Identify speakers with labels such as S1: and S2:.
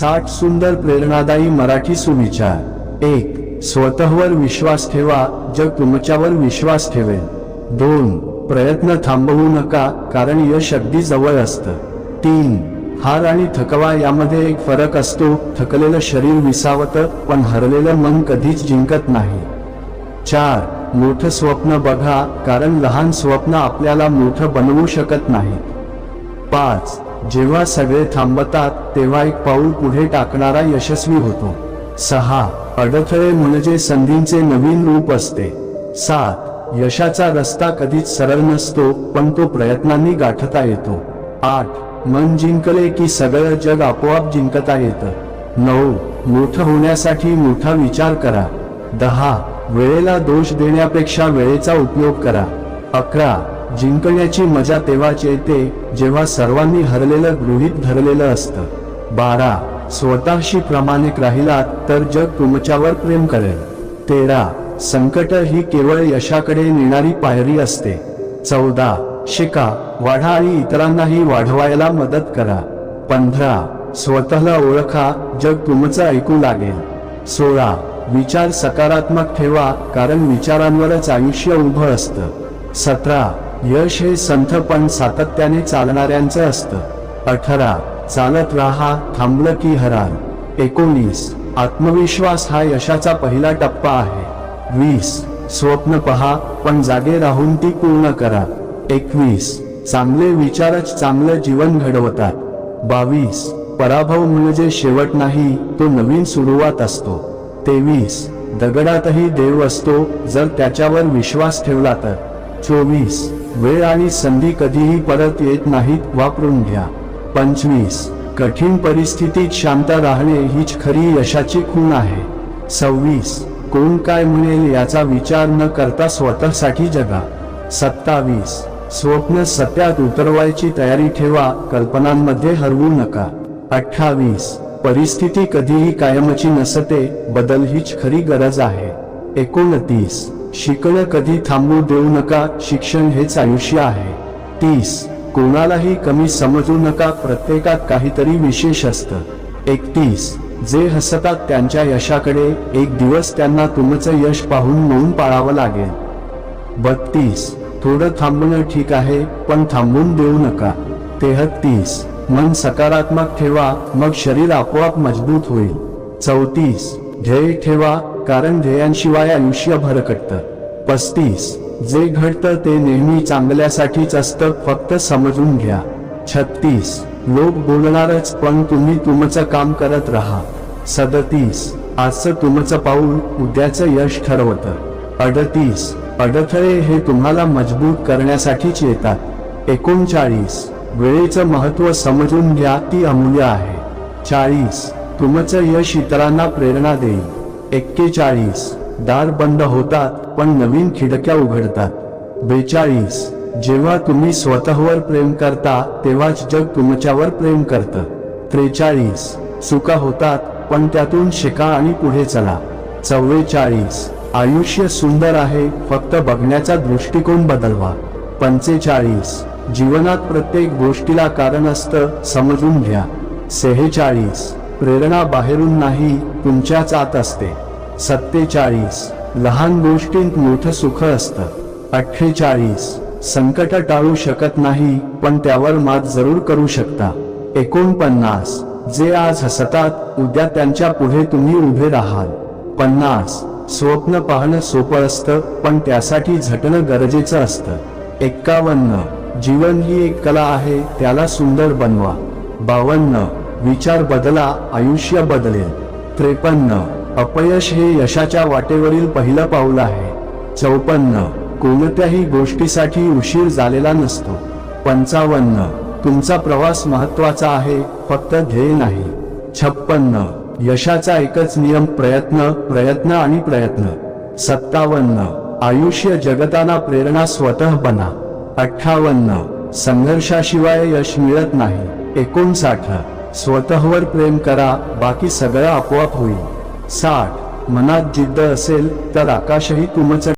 S1: साठ सुंदर प्रेरणादायी मराठी सुविचार. एक स्वतःवर विश्वास ठेवा जग तुमच्यावर विश्वास ठेवेल. दोन प्रयत्न थांबवू नका कारण यश अगदी जवळ असतं. तीन हार आणि थकवा यामध्ये एक फरक असतो थकलेलं शरीर विसावतं पण हरलेलं मन कधीच जिंकत नाही. चार मोठं स्वप्न बघा कारण लहान स्वप्न आपल्याला मोठं बनवू शकत नाही पाच जेव्हा सगळे थांबतात तेव्हा एक पाऊल पुढे टाकणारा यशस्वी होतो. सहा. अडथळे म्हणजे संधींचे नवीन रूप असते. सात. यशाचा रस्ता कधीच सरळ नसतो पण तो प्रयत्नांनी गाठता येतो. आठ. मन जिंकले की सगळं जग आपोआप जिंकता येतं. नऊ. मोठं होण्यासाठी मोठा विचार करा. दहा. वेळेला दोष देण्यापेक्षा वेळेचा उपयोग करा. अकरा. जिंकण्याची मजा तेव्हाच येते जेव्हा सर्वांनी हरलेलं गृहीत धरलेलं असतं. बारा. स्वतःशी प्रामाणिक राहिलात तर जग तुमच्यावर प्रेम करेल. तेरा. संकट ही केवळ यशाकडे नेणारी पायरी असते. चौदा. शिका वाढा आणि इतरांनाही वाढवायला मदत करा. पंधरा. स्वतःला ओळखा जग तुमचं ऐकू लागेल. सोळा. विचार सकारात्मक ठेवा कारण विचारांवरच आयुष्य उभं असतं. सतरा. यश हे संथ पण सातत्याने चालणाऱ्यांचं असतं. अठरा. चालत राहा थांबलं की हराल एकोणीस. आत्मविश्वास हा यशाचा पहिला टप्पा आहे. वीस. स्वप्न पहा पण जागे राहून ती पूर्ण करा. एकवीस. चांगले विचारच चांगलं जीवन घडवतात. बावीस. पराभव म्हणजे शेवट नाही तो नवीन सुरुवात असतो. तेवीस. दगडातही देव असतो जर त्याच्यावर विश्वास ठेवला तर. चोवीस. वेळ आणि संधी कधीही परत येत नाहीत वापरून घ्या. पंचवीस. कठीण परिस्थितीत शांत राहणे हीच खरी यशाची खूण आहे. सव्वीस. कोण काय म्हणेल याचा विचार न करता स्वतःसाठी जगा. सत्तावीस. स्वप्न सत्यात उतरवायची तयारी ठेवा कल्पनांमध्ये हरवू नका. अठ्ठावीस. परिस्थिती कधीही कायमची नसते बदल हीच खरी गरज आहे. एकोणतीस. शिकणं कधी थांबू देऊ नका शिक्षण हेच आयुष्य आहे. तीस कोणालाही कमी समजू नका प्रत्येकात काहीतरी विशेष असतं. एकतीस जे हसतात त्यांच्या यशाकडे एक दिवस त्यांना तुमचं यश पाहून मौन पाळावं लागेल. बत्तीस थोडं थांबणं ठीक आहे पण थांबून देऊ नका. तेहत्तीस मन सकारात्मक ठेवा मग शरीर आपोआप मजबूत होईल. चौतीस ध्येय ठेवा कारण ध्येयांशिवाय आयुष्य भरकटतं. पस्तीस. जे घडतं ते नेहमी चांगल्यासाठीच असतं फक्त समजून घ्या. छत्तीस. लोक बोलणारच पण तुम्ही तुमचं काम करत राहा. सदतीस. आजचं तुमचं पाऊल उद्याचं यश ठरवतं. अडतीस. अडथळे हे तुम्हाला मजबूत करण्यासाठीच येतात. एकोणचाळीस. वेळेचं महत्त्व समजून घ्या ती अमूल्य आहे. चाळीस. तुमचं यश इतरांना प्रेरणा देईल. एक्केचाळीस. दार बंद होतात पण नवीन खिडक्या उघडतात. बेचाळीस. जेव्हा तुम्ही स्वतःवर प्रेम करता तेव्हाच जग तुमच्यावर प्रेम करतं. त्रेचाळीस. चुका होतात पण त्यातून शिका आणि पुढे चला. चव्वेचाळीस. आयुष्य सुंदर आहे फक्त बघण्याचा दृष्टिकोन बदलवा. पंचेचाळीस. जीवनात प्रत्येक गोष्टीला कारण असतं समजून घ्या. सेहेचाळीस. प्रेरणा बाहेरून नाही तुमच्याच आत असते. सत्तेचाळीस. लहान गोष्टींत मोठं सुख असतं. अठ्ठेचाळीस. संकट टाळू शकत नाही पण त्यावर मात जरूर करू शकता. एकोणपन्नास. जे आज हसतात उद्या त्यांच्या पुढे तुम्ही उभे राहाल. पन्नास. स्वप्न पाहणं सोपं असतं पण त्यासाठी झटणं गरजेचं असतं. एक्कावन्न. जीवन ही एक कला आहे त्याला सुंदर बनवा. बावन्न. विचार बदला आयुष्य बदलेल त्रेपन्न. अपयश हे यशाच्या वाटेवरील पहिलं पाऊल आहे. चौपन्न. कोणत्याही गोष्टीसाठी उशीर झालेला नसतो. पंचावन्न. तुमचा प्रवास महत्त्वाचा आहे फक्त ध्येय नाही. छप्पन्न. यशाचा एकच नियम प्रयत्न प्रयत्न आणि प्रयत्न. सत्तावन्न. आयुष्य जगताना प्रेरणा स्वतः बना. अठ्ठावन्न. संघर्षाशिवाय यश मिळत नाही. एकोणसाठ. स्वतःवर प्रेम करा बाकी सगळं आपोआप होईल. साठ. मनात जिद्द असेल तर आकाशही तुमचं